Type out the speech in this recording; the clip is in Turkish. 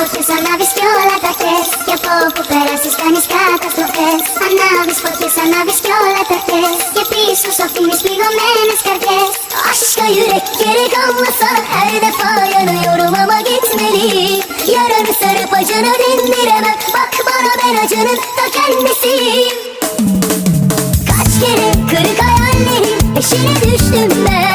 φωτιούς ανάβεις κι όλα τα θες Κι από όπου περάσεις κάνεις καταστροφές Ανάβεις φωτιούς ανάβεις κι όλα τα θες Και πίσω σου αφήνεις πληγωμένες καρδιές Aşka yürek gerek olmasa her defa yanıyorum ama gitmeliyim Yaranı sarıp acını dindiremem Bak bana ben acının ta kendisiyim Kaç kere kırık hayallerin peşine düştüm ben ben